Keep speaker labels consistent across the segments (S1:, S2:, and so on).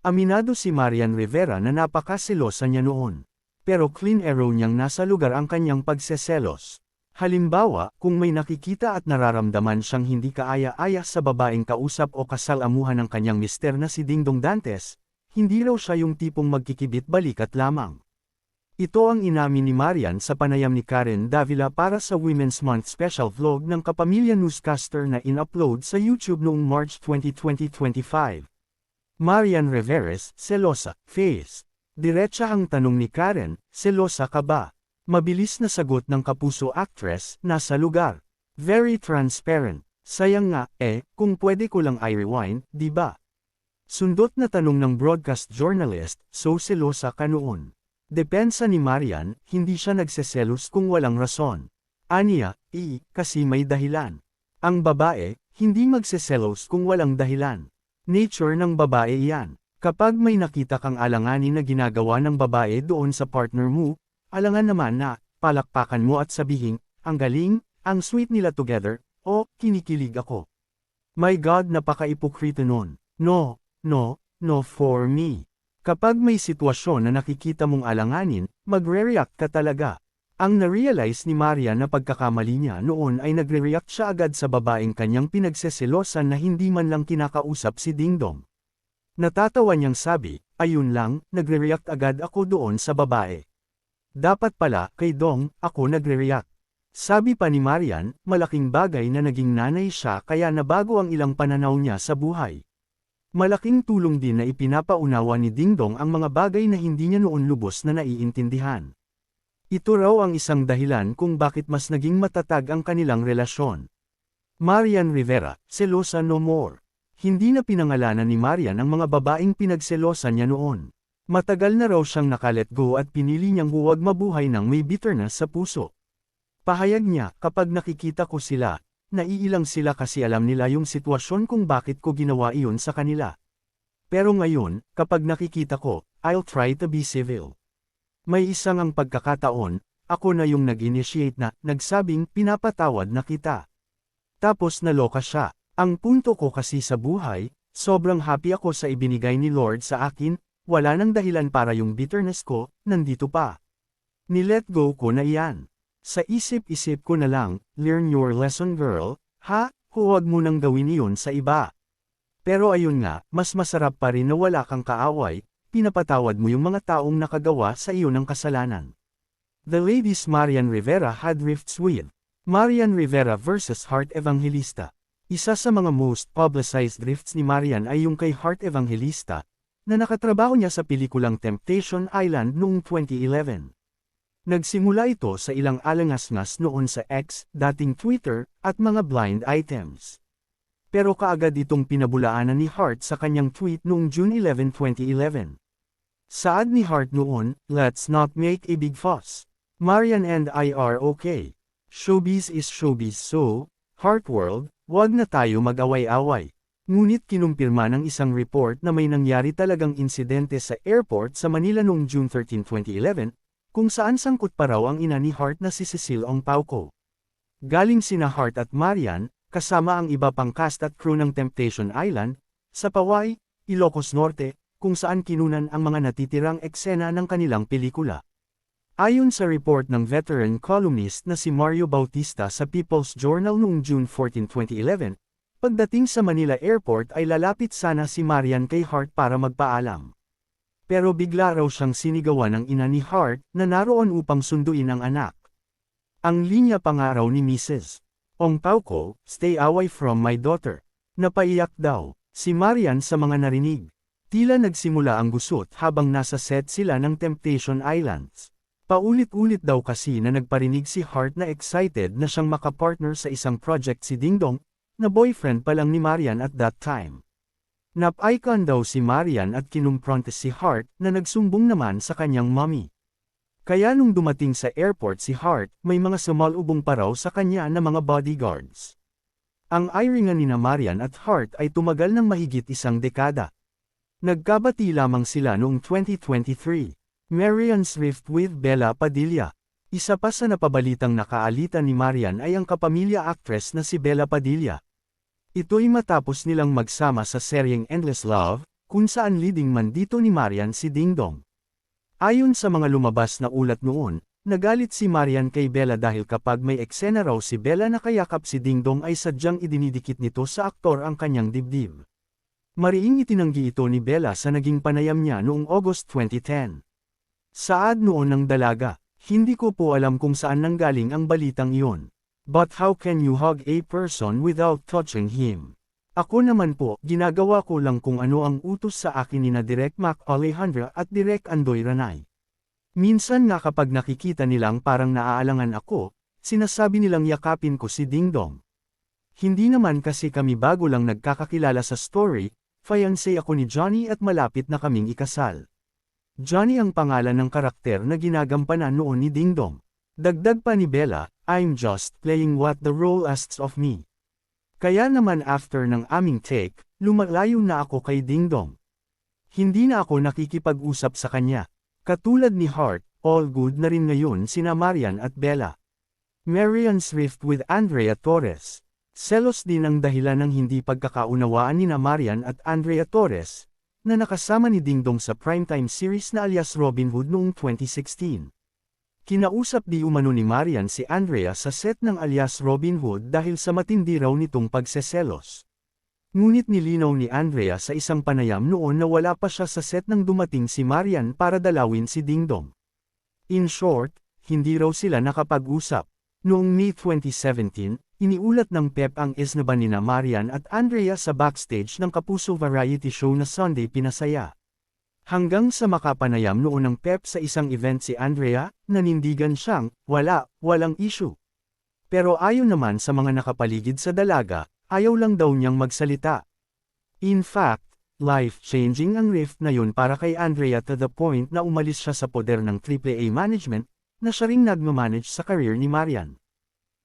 S1: Aminado si Marian Rivera na napakaselosa niya noon. Pero clean arrow niyang nasa lugar ang kanyang pagseselos. Halimbawa, kung may nakikita at nararamdaman siyang hindi kaaya-aya sa babaeng kausap o kasalamuhan ng kanyang mister na si Dingdong Dantes, hindi raw siya yung tipong magkikibit balikat lamang. Ito ang inamin ni Marian sa panayam ni Karen Davila para sa Women's Month special vlog ng Kapamilya Newscaster na in-upload sa YouTube noong March 20, 2025. Marian Reveres, selosa, face. Diretsa ang tanong ni Karen, selosa ka ba? Mabilis na sagot ng kapuso actress, nasa lugar. Very transparent. Sayang nga, eh, kung pwede ko lang i-rewind, di ba? Sundot na tanong ng broadcast journalist, so selosa ka noon. Depensa ni Marian, hindi siya nagseselos kung walang rason. Aniya, i, kasi may dahilan. Ang babae, hindi magseselos kung walang dahilan. Nature ng babae yan. Kapag may nakita kang alanganin na ginagawa ng babae doon sa partner mo, alangan naman na, palakpakan mo at sabihin, ang galing, ang sweet nila together, o, kinikilig ako. My God napaka-ipokrito nun. No, no, no for me. Kapag may sitwasyon na nakikita mong alanganin, magre-react ka talaga. Ang na-realize ni Maria na pagkakamali niya noon ay nagre-react siya agad sa babaeng kanyang pinagseselosan na hindi man lang kinakausap si Dingdong. Natatawa niyang sabi, ayun lang, nagre-react agad ako doon sa babae. Dapat pala, kay Dong, ako nagre-react. Sabi pa ni Marian, malaking bagay na naging nanay siya kaya nabago ang ilang pananaw niya sa buhay. Malaking tulong din na ipinapaunawa ni Dingdong ang mga bagay na hindi niya noon lubos na naiintindihan. Ito raw ang isang dahilan kung bakit mas naging matatag ang kanilang relasyon. Marian Rivera, selosa no more. Hindi na pinangalanan ni Marian ang mga babaeng pinagselosan niya noon. Matagal na raw siyang nakalet go at pinili niyang huwag mabuhay ng may bitterness sa puso. Pahayag niya, kapag nakikita ko sila, naiilang sila kasi alam nila yung sitwasyon kung bakit ko ginawa iyon sa kanila. Pero ngayon, kapag nakikita ko, I'll try to be civil. May isang ang pagkakataon, ako na yung nag-initiate na, nagsabing pinapatawad na kita. Tapos naloka siya. Ang punto ko kasi sa buhay, sobrang happy ako sa ibinigay ni Lord sa akin, wala nang dahilan para yung bitterness ko, nandito pa. Ni-let go ko na iyan. Sa isip-isip ko na lang, learn your lesson girl, ha, huwag mo nang gawin iyon sa iba. Pero ayun nga, mas masarap pa rin na wala kang kaaway, pinapatawad mo yung mga taong nakagawa sa iyo ng kasalanan. The ladies Marian Rivera had rifts with. Marian Rivera versus Heart Evangelista. Isa sa mga most publicized rifts ni Marian ay yung kay Heart Evangelista, na nakatrabaho niya sa pelikulang Temptation Island noong 2011. Nagsimula ito sa ilang alangasngas noon sa X, dating Twitter, at mga blind items. Pero kaagad itong pinabulaanan ni Hart sa kanyang tweet noong June 11, 2011. Saad ni Hart noon, let's not make a big fuss. Marian and I are okay. Showbiz is showbiz so, Heart World, wag na tayo mag-away-away. Ngunit kinumpirma ng isang report na may nangyari talagang insidente sa airport sa Manila noong June 13, 2011, kung saan sangkot pa raw ang ina ni Hart na si Cecile Ong Pauco. Galing sina Hart at Marian, kasama ang iba pang cast at crew ng Temptation Island, sa Pawai, Ilocos Norte, kung saan kinunan ang mga natitirang eksena ng kanilang pelikula. Ayon sa report ng veteran columnist na si Mario Bautista sa People's Journal noong June 14, 2011, pagdating sa Manila Airport ay lalapit sana si Marian kay Hart para magpaalam. Pero bigla raw siyang sinigawan ng ina ni Hart na naroon upang sunduin ang anak. Ang linya pangaraw ni Mrs. Ong Pauco, stay away from my daughter. Napaiyak daw, si Marian sa mga narinig. Tila nagsimula ang gusot habang nasa set sila ng Temptation Islands. Paulit-ulit daw kasi na nagparinig si Hart na excited na siyang makapartner sa isang project si Dingdong, na boyfriend pa lang ni Marian at that time. Nap-icon daw si Marian at kinumpronte si Hart na nagsumbong naman sa kanyang mommy. Kaya nung dumating sa airport si Hart, may mga sumalubong pa raw sa kanya na mga bodyguards. Ang iringan ni na Marian at Hart ay tumagal ng mahigit isang dekada. Nagkabati lamang sila noong 2023. Marian's Rift with Bella Padilla. Isa pa sa napabalitang nakaalitan ni Marian ay ang kapamilya actress na si Bella Padilla. Ito'y matapos nilang magsama sa seryeng Endless Love, kung saan leading man dito ni Marian si Dingdong. Ayon sa mga lumabas na ulat noon, nagalit si Marian kay Bella dahil kapag may eksena raw si Bella na kayakap si Dingdong ay sadyang idinidikit nito sa aktor ang kanyang dibdib. Mariing itinanggi ito ni Bella sa naging panayam niya noong August 2010. Saad noon ng dalaga, hindi ko po alam kung saan nanggaling ang balitang iyon. But how can you hug a person without touching him? Ako naman po, ginagawa ko lang kung ano ang utos sa akin ni na Direk Mac Alejandra at Direk Andoy Ranay. Minsan nga kapag nakikita nilang parang naaalangan ako, sinasabi nilang yakapin ko si Dingdong. Hindi naman kasi kami bago lang nagkakakilala sa story, fiancé ako ni Johnny at malapit na kaming ikasal. Johnny ang pangalan ng karakter na ginagampanan noon ni Dingdong. Dagdag pa ni Bella, I'm just playing what the role asks of me. Kaya naman after ng aming take, lumalayo na ako kay Dingdong. Hindi na ako nakikipag-usap sa kanya. Katulad ni Hart, all good na rin ngayon sina Marian at Bella. Marian's rift with Andrea Torres. Selos din ang dahilan ng hindi pagkakaunawaan ni Marian at Andrea Torres, na nakasama ni Dingdong sa primetime series na alias Robin Hood noong 2016. Kinausap di umano ni Marian si Andrea sa set ng alias Robin Hood dahil sa matindi raw nitong pagseselos. Ngunit nilinaw ni Andrea sa isang panayam noon na wala pa siya sa set nang dumating si Marian para dalawin si Dingdong. In short, hindi raw sila nakapag-usap. Noong May 2017, iniulat ng Pep ang isnaba ni na Marian at Andrea sa backstage ng kapuso variety show na Sunday Pinasaya. Hanggang sa makapanayam noon ng Pep sa isang event si Andrea, nanindigan siyang, wala, walang issue. Pero ayon naman sa mga nakapaligid sa dalaga, ayaw lang daw niyang magsalita. In fact, life-changing ang rift na yun para kay Andrea to the point na umalis siya sa poder ng AAA management, na siya ring nagmamanage sa career ni Marian.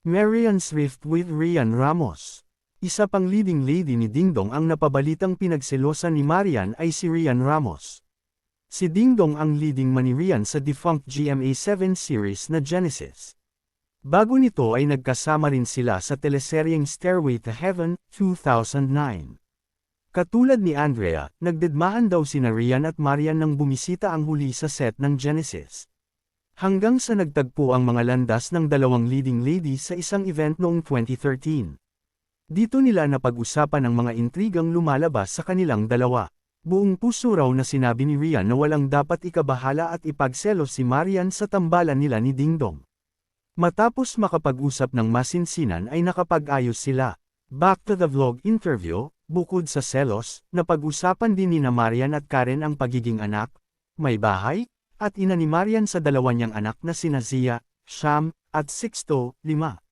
S1: Marian's rift with Rian Ramos. Isa pang leading lady ni Dingdong ang napabalitang pinagselosan ni Marian ay si Rian Ramos. Si Dingdong ang leading man ni Rian sa defunct GMA7 series na Genesis. Bago nito ay nagkasama rin sila sa teleseryeng Stairway to Heaven, 2009. Katulad ni Andrea, nagdedmahan daw sina Rian at Marian nang bumisita ang huli sa set ng Genesis. Hanggang sa nagtagpo ang mga landas ng dalawang leading ladies sa isang event noong 2013. Dito nila napag-usapan ang mga intrigang lumalabas sa kanilang dalawa. Buong puso raw na sinabi ni Rian na walang dapat ikabahala at ipagselos si Marian sa tambalan nila ni Dingdong. Matapos makapag-usap ng masinsinan ay nakapag-ayos sila. Back to the vlog interview, bukod sa selos, napag-usapan din ni na Marian at Karen ang pagiging anak, may bahay, at ina ni Marian sa dalawa niyang anak na sina Zia, Sham, at Sixto, lima.